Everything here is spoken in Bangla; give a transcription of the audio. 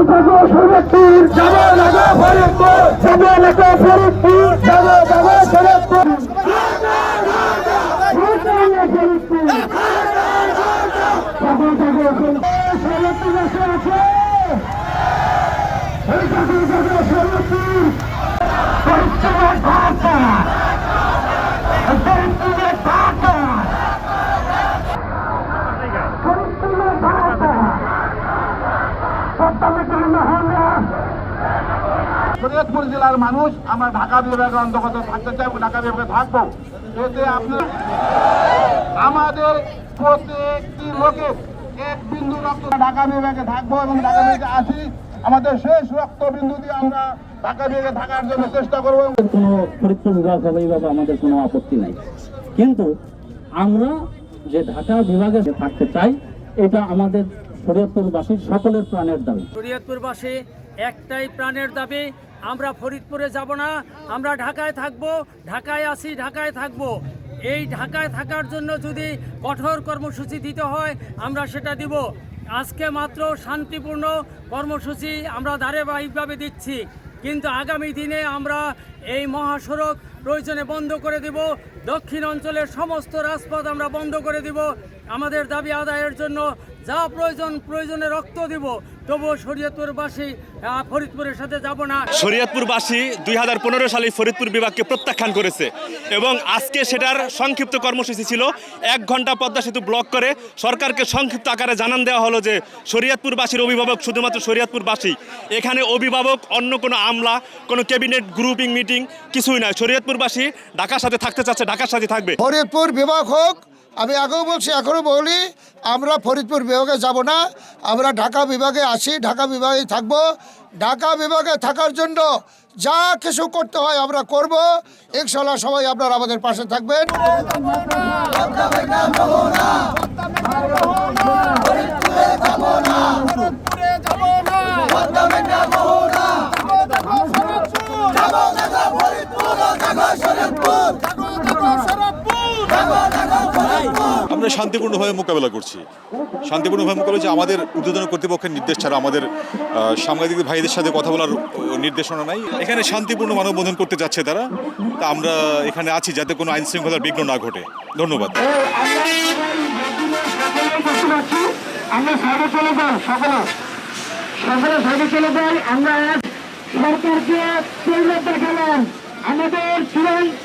যাব ফরিদপুর যাব লাগো ফরিদপুর যাব লাগো ফরিদপুর যাব যাব ফরিদপুর Hey, শরীয়তপুর জেলার মানুষ, আমরা ঢাকা বিভাগের অন্তর্গত থাকতে চাই ঢাকা বিভাগে থাকব। এতে আপনার আমাদের প্রত্যেকটি লোকের এক বিন্দু রক্ত ঢাকা বিভাগে থাকব এবং ঢাকা বিভাগে আসি। আমাদের শেষ রক্ত বিন্দু দিয়ে আমরা ঢাকা বিভাগে থাকার জন্য চেষ্টা করব। কোনো ফরিদপুর বিভাগ হবে এইভাবে আমাদের কোনো আপত্তি নাই। কিন্তু আমরা যে ঢাকা বিভাগে থাকতে চাই, এটা আমাদের শরীয়তপুরবাসীর সকলের প্রাণের দাবি। শরীয়তপুরবাসী, একটাই প্রাণের দাবি, আমরা ফরিদপুরে যাব না, আমরা ঢাকায় থাকব, ঢাকায় আসি ঢাকায় থাকব। এই ঢাকায় থাকার জন্য যদি কঠোর কর্মসূচি দিতে হয়, আমরা সেটা দিব। আজকে মাত্র শান্তিপূর্ণ কর্মসূচি আমরা ধারাবাহিকভাবে দিচ্ছি। কিন্তু আগামী দিনে আমরা এই মহাসড়ক প্রয়োজনে বন্ধ করে দিব, দক্ষিণ অঞ্চলের সমস্ত রাজপথ আমরা বন্ধ করে দিব। আমাদের দাবি আদায়ের জন্য যা প্রয়োজন প্রয়োজনে রক্ত দিব। তবুও শরীয়তপুরবাসী ফরিদপুরের সাথে যাব না। শরীয়তপুরবাসী দুই হাজার পনেরো সালে ফরিদপুর বিভাগকে প্রত্যাখ্যান করেছে এবং আজকে সেটার সংক্ষিপ্ত কর্মসূচি ছিল। এক ঘণ্টা পদ্মা সেতু ব্লক করে সরকারকে সংক্ষিপ্ত আকারে জানান দেওয়া হলো যে শরীয়তপুরবাসীর অভিভাবক শুধুমাত্র শরীয়তপুরবাসী এখানে অভিভাবক অন্য কোনো আমলা কোনো ক্যাবিনেট গ্রুপিং মিটিং কিছুই নয়। শরীয়তপুরবাসী ঢাকার সাথে থাকতে চাচ্ছে ঢাকার সাথে থাকবে। ফরিদপুর বিভাগ হোক আমি আগেও বলছি এখনও বলি আমরা ফরিদপুর বিভাগে যাব না আমরা ঢাকা বিভাগে আসি ঢাকা বিভাগে থাকব। ঢাকা বিভাগে থাকার জন্য যা কিছু করতে হয় আমরা করব। ইনশাল্লাহ সবাই আপনারা আমাদের পাশে থাকবেন। আমরা শান্তিপূর্ণভাবে মোকাবেলা করছি। শান্তিপূর্ণভাবে মোকাবেলা যে আমাদের উদ্বোধন কর্তৃপক্ষের নির্দেশ ছাড়া আমাদের সাংবাদিক ভাইদের সাথে কথা বলার নির্দেশনা নাই। এখানে শান্তিপূর্ণ মানববন্ধন করতে যাচ্ছে তারা। তা আমরা এখানে আছি যাতে কোনো আইন শৃঙ্খলার বিঘ্ন না ঘটে। ধন্যবাদ। আমাদের চূড়ান্ত